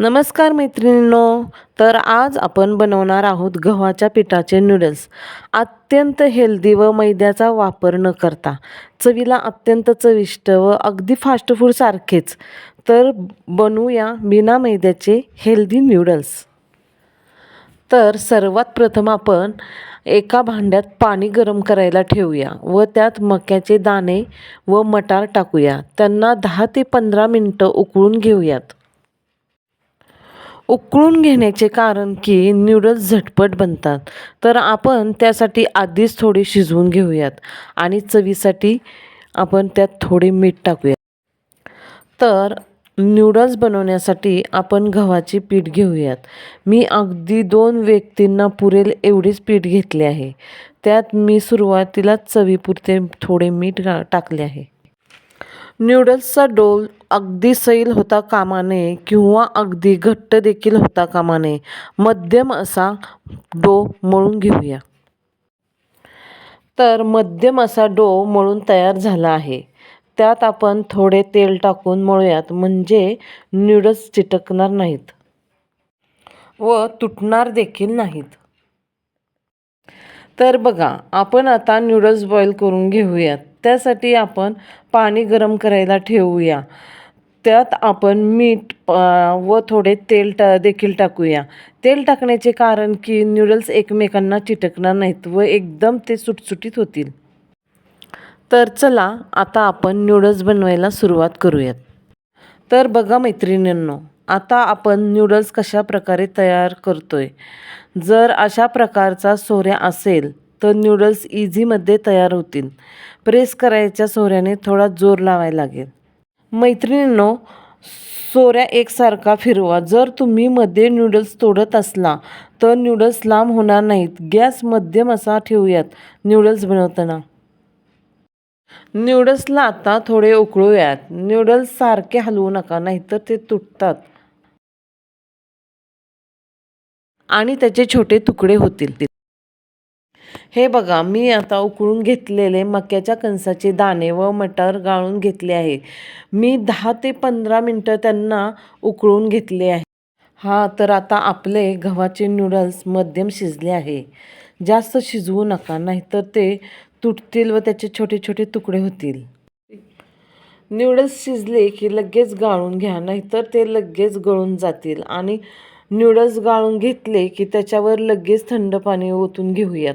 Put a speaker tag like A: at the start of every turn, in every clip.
A: नमस्कार मैत्रिणींनो तर आज आपण बनवणार आहोत गव्हाच्या पिठाचे नूडल्स अत्यंत हेल्दी व मैद्याचा वापर न करता. चवीला अत्यंत चविष्ट व अगदी फास्ट फूडसारखेच तर बनवूया बिना मैद्याचे हेल्दी नूडल्स तर सर्वात प्रथम आपण एका भांड्यात पाणी गरम करायला ठेवूया व त्यात मक्याचे दाणे व मटार टाकूया. त्यांना दहा ते पंधरा मिनटं उकळून घेऊयात. उकळून घेण्याचे कारण की नूडल्स झटपट बनतात. तर आपण त्यासाठी आधीच थोडे शिजवून घेऊयात आणि चवीसाठी आपण त्यात थोडे मीठ टाकूया तर न्यूडल्स बनवण्यासाठी आपण गव्हाची पीठ घेऊयात. मी अगदी दोन व्यक्तींना पुरेल एवढीच पीठ घेतले आहे. त्यात मी सुरुवातीला चवीपुरते थोडे मीठ गा- टाकले आहे. न्यूडल्सचा डोल अगदी सैल होता कामा नये किंवा अगदी घट्ट देखील होता कामा नये मध्यम असा डो मळून घेऊया. तर मध्यम असा डो मळून तयार झाला आहे. त्यात आपण थोडे तेल टाकून मळूयात म्हणजे नूडल्स चिटकणार नाहीत. व तुटणार देखील नाहीत. तर बघा आपण आता नूडल्स बॉईल करून घेऊयात. त्यासाठी आपण पाणी गरम करायला ठेवूया. त्यात आपण मीठ प- व थोडे तेल टा देखील टाकूया. तेल टाकण्याचे कारण की नूडल्स एकमेकांना चिटकणार नाहीत व एकदम ते सुटसुटीत होतील. तर चला आता आपण नूडल्स बनवायला सुरुवात करूयात. तर बघा मैत्रिणींनो आता आपण न्यूडल्स कशा प्रकारे तयार करतोय. जर अशा प्रकारचा सोऱ्या असेल तर नूडल्स इझीमध्ये तयार होतील. प्रेस करायच्या सोऱ्याने थोडा जोर लावायला लागेल. मैत्रिणींनो सोऱ्या एकसारखा फिरवा. जर तुम्ही मध्ये नूडल्स तोडत असला तर नूडल्स लांब होणार नाहीत. गॅस मध्यम असा ठेवूयात नूडल्स बनवताना. नूडल्सला आता थोडे उकळूयात. नूडल्स सारखे हलवू नका नाहीतर ते तुटतात. आणि त्याचे छोटे तुकडे होतील. हे बघा मी आता उकळून घेतलेले मक्याच्या कणसाचे दाणे व मटार गाळून घेतले आहे. मी दहा ते पंधरा मिनटं त्यांना उकळून घेतले आहे. हा तर आता आपले गव्हाचे नूडल्स मध्यम शिजले आहे. जास्त शिजवू नका नाहीतर ते तुटतील व त्याचे छोटे छोटे तुकडे होतील. नूडल्स शिजले की लगेच गाळून घ्या नाहीतर ते लगेच गळून जातील. आणि नूडल्स गाळून घेतले की त्याच्यावर लगेच थंड पाणी ओतून घेऊयात.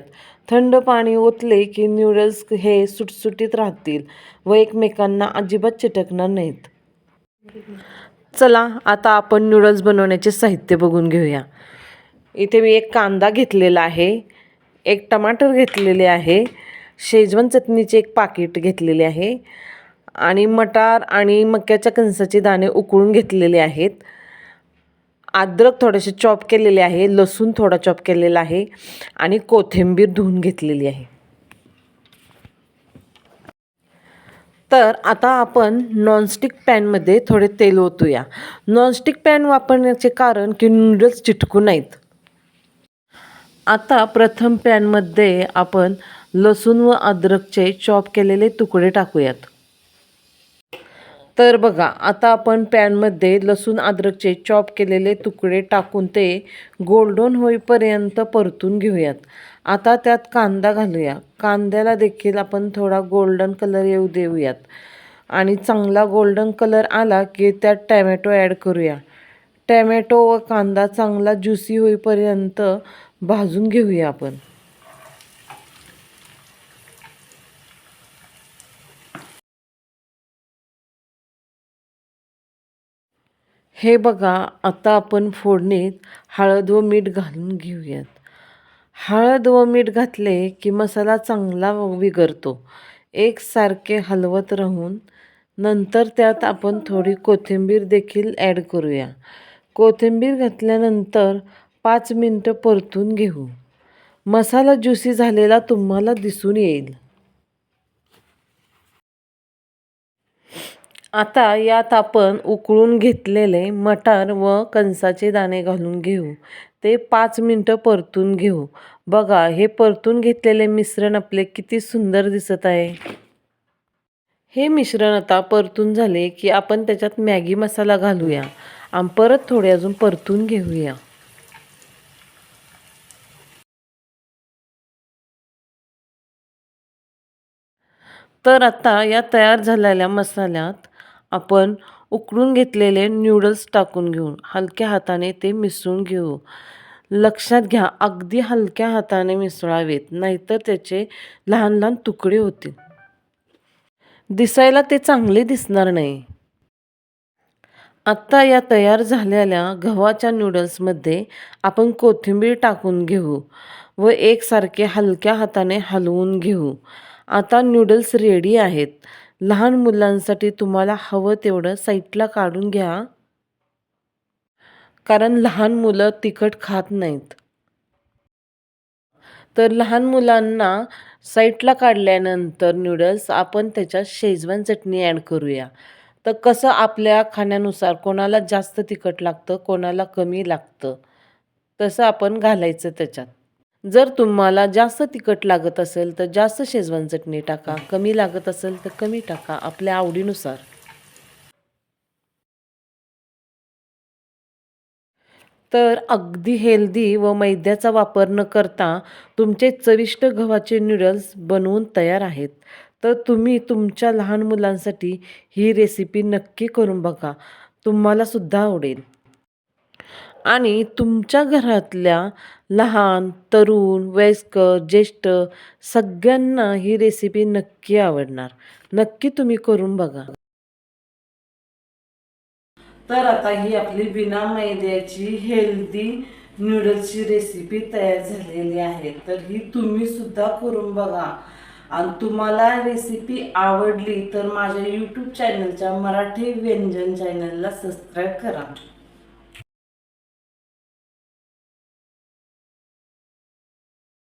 A: थंड पाणी ओतले की न्यूडल्स हे सुटसुटीत राहतील व एकमेकांना अजिबात चिटकणार नाहीत. चला आता आपण नूडल्स बनवण्याचे साहित्य बघून घेऊया. इथे मी एक कांदा घेतलेला आहे एक टमाटर घेतलेले आहे शेजवान चटणीचे एक पाकिट घेतलेले आहे आणि मटार आणि मक्याच्या कणसाचे दाणे उकळून घेतलेले आहेत. अद्रक थोडेसे चॉप केलेले आहे लसूण थोडा चॉप केलेला आहे आणि कोथिंबीर धुवून घेतलेली आहे. तर आता आपण नॉनस्टिक पॅनमध्ये थोडे तेल ओतूया. नॉनस्टिक पॅन वापरण्याचे कारण की नूडल्स चिटकू नाहीत. आता प्रथम पॅनमध्ये आपण लसूण व अद्रकचे चॉप केलेले तुकडे टाकूयात. तर बघा आता आपण पॅनमध्ये लसूण अद्रकचे चॉप केलेले तुकडे टाकून ते गोल्डन होईपर्यंत परतून घेऊयात. आता त्यात कांदा घालूया. कांद्याला देखील आपण थोडा गोल्डन कलर येऊ देऊयात. आणि चांगला गोल्डन कलर आला की त्यात टॅमॅटो ॲड करूया. टॅमॅटो व कांदा चांगला ज्युसी होईपर्यंत भाजून घेऊया आपण. हे बघा आता आपण फोडणीत हळद व मीठ घालून घेऊयात. हळद व मीठ घातले की मसाला चांगला विगरतो एकसारखे हलवत राहून नंतर त्यात आपण थोडी कोथिंबीर देखील ॲड करूया. कोथिंबीर घातल्यानंतर पाच मिनटं परतून घेऊ. मसाला ज्युसी झालेला तुम्हाला दिसून येईल. आता यात आपण उकळून घेतलेले मटार व कणसाचे दाणे घालून घेऊ. ते पाच मिनटं परतून घेऊ. बघा हे परतून घेतलेले मिश्रण आपले किती सुंदर दिसत आहे. हे मिश्रण आता परतून झाले की आपण त्याच्यात मॅगी मसाला घालूया. आणि परत थोडे अजून परतून घेऊया. तर आता या तयार झालेल्या मसाल्यात आपण उकळून घेतलेले न्यूडल्स टाकून घेऊ हलक्या हाताने ते मिसळून घेऊ. लक्षात घ्या अगदी हलक्या हाताने मिसळावेत नाहीतर त्याचे लहान लहान तुकडे होतील. दिसायला ते चांगले दिसणार नाही. आत्ता या तयार झालेल्या गव्हाच्या नूडल्समध्ये आपण कोथिंबीर टाकून घेऊ व एकसारखे हलक्या हाताने हलवून घेऊ. आता नूडल्स रेडी आहेत. लहान मुलांसाठी तुम्हाला हवं तेवढं साईटला काढून घ्या. कारण लहान मुलं तिखट खात नाहीत. तर लहान मुलांना साईटला काढल्यानंतर नूडल्स आपण त्याच्यात शेजवान चटणी ॲड करूया. तर कसं आपल्या खाण्यानुसार कोणाला जास्त तिखट लागतं कोणाला कमी लागतं तसं आपण घालायचं त्याच्यात. जर तुम्हाला जास्त तिखट लागत असेल तर जास्त शेजवान चटणी टाका. कमी लागत असेल तर कमी टाका आपल्या आवडीनुसार. तर अगदी हेल्दी व मैद्याचा वापर न करता तुमचे चविष्ट गव्हाचे नूडल्स बनवून तयार आहेत. तर तुम्ही तुमच्या लहान मुलांसाठी ही रेसिपी नक्की करून बघा. तुम्हाला सुद्धा आवडेल. आणि तुमच्या घरातल्या लहान तरुण वयस्कर ज्येष्ठ सगळ्यांना ही रेसिपी नक्की आवडणार. नक्की तुम्ही करून बघा. तर आता ही आपली बिना मैद्याची हेल्दी नूडल्सची रेसिपी तयार झालेली आहे. तर ही तुम्ही सुद्धा करून बघा. आणि तुम्हाला रेसिपी आवडली तर माझ्या यूट्यूब चॅनलच्या मराठी व्यंजन चॅनलला सबस्क्राईब करा.